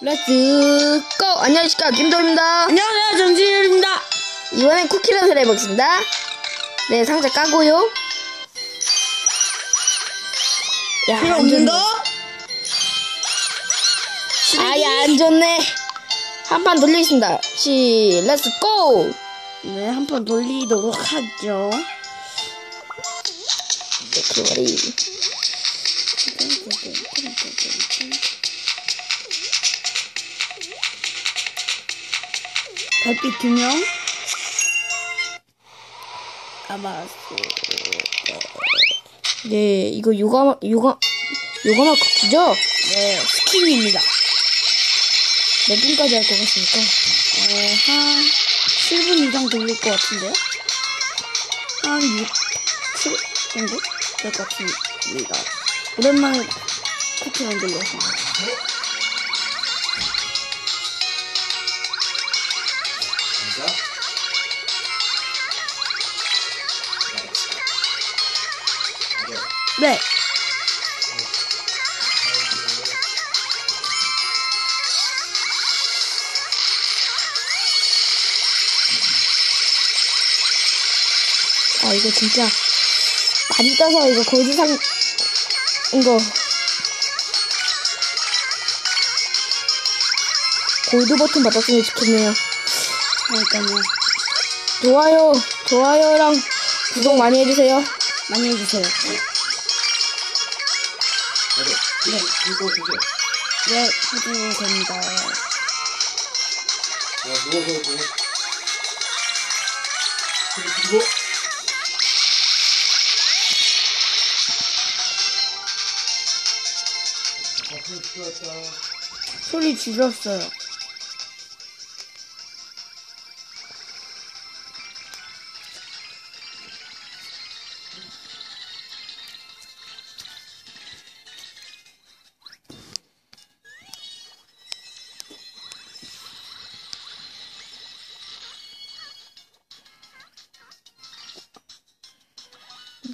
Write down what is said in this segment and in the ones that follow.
렛츠 고! 안녕하십니까 김도입니다 안녕하세요 정진열입니다. 이번엔 쿠키런을 해보겠습니다 네 상자 까고요 야, 필요. 좋네. 아야 안 좋네 한 판 돌리겠습니다 시 렛츠 고! 네, 한번 돌리도록 하죠. 네, 그 머리 달빛 두 명. 아마스. 네 이거 요가마 요가 요가마 쿠키죠? 네, 스킨입니다. 몇 분까지 할 것 같습니까? 어, 한 7분 이상 돌릴 것 같은데요? 한 6, 7 정도 될 것 같습니다. 오랜만에 쿠키를 돌렸습니다. 네. 아 이거 진짜 많이 떠서 이거 골드상 이거 골드 버튼 받았으면 좋겠네요 그러니까요. 좋아요 좋아요랑 구독 많이 해주세요 많이 해주세요. 네. 이거 주세요. 네, 해도 됩니다. 자, 누워서 누워. 그리고 아, 손 시끄럽다. 소리 줄였어요.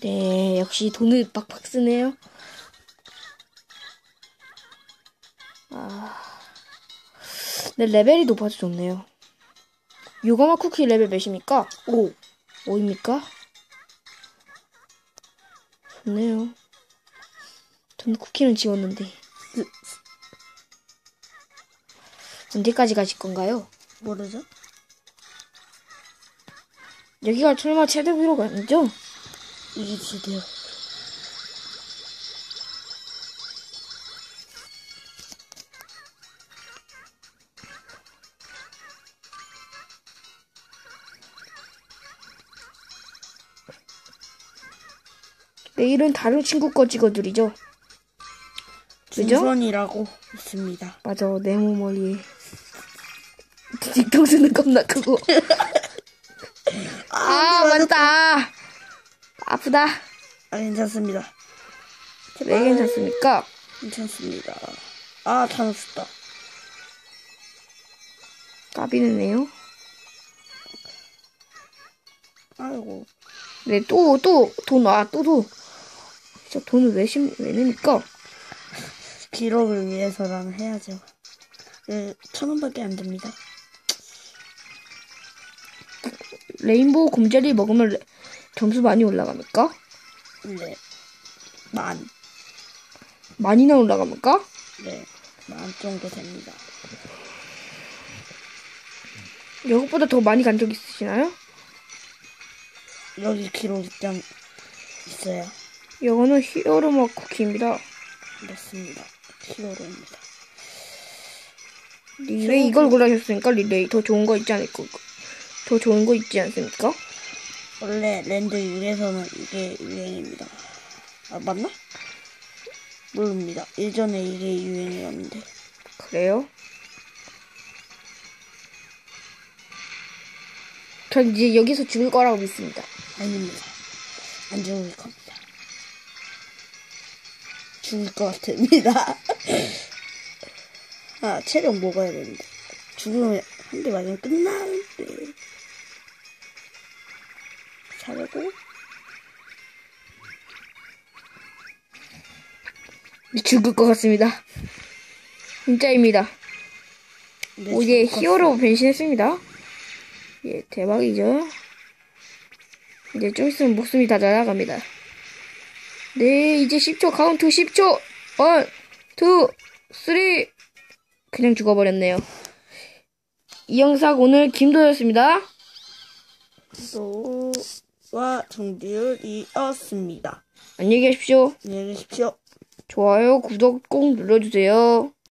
네 역시 돈을 빡빡 쓰네요 아, 네 레벨이 높아서 좋네요 요가마 쿠키 레벨 몇입니까? 5 5입니까? 좋네요 전 쿠키는 지웠는데 언제까지 가실 건가요? 모르죠? 여기가 설마 최대 위로가 아니죠? 이게 지대요. 내일은 다른 친구 거 찍어드리죠. 그죠? 중선이라고 있습니다. 맞아, 네모 머리에. 딕통수는 겁나 크고. 아, 맞다. 아프다. 아, 괜찮습니다. 왜 괜찮습니까? 괜찮습니다. 아, 다 넣었다. 까비는네요. 아이고. 네, 또, 또, 돈, 아, 또, 도 진짜 돈을 왜, 심, 왜 냅니까? 기록을 위해서라면 해야죠. 네, 천 원밖에 안 됩니다. 레인보우 곰젤리 먹으면 레- 점수 많이 올라갑니까? 네. 만. 많이나 올라갑니까? 네. 만 정도 됩니다. 이것보다 더 많이 간 적 있으시나요? 여기 기록 있장 있어요. 이거는 히어로마 쿠키입니다. 맞습니다. 히어로입니다. 릴레이 이걸 골라주셨으니까 릴레이 더 좋은 거 있지 않을까? 더 좋은 거 있지 않습니까? 원래 랜드 6에서는 이게 유행입니다. 아, 맞나? 모릅니다. 예전에 이게 유행이었는데. 그래요? 전 이제 여기서 죽을 거라고 믿습니다. 아닙니다. 안 죽을 겁니다. 죽을 것 같습니다. 아, 체력 먹어야 되는데. 죽으면 한 대 맞으면 끝나는데. 사려고? 죽을 것 같습니다. 진짜입니다. 네, 오, 이제 죽을 것 히어로 변신했습니다. 예, 대박이죠. 이제 좀 있으면 목숨이 다 날아갑니다. 네, 이제 10초, 카운트 10초! 1, 2, 3! 그냥 죽어버렸네요. 이 영상 오늘 김도였습니다. 와 정지율이었습니다. 안녕히 계십시오. 안녕히 계십시오. 좋아요, 구독 꼭 눌러주세요.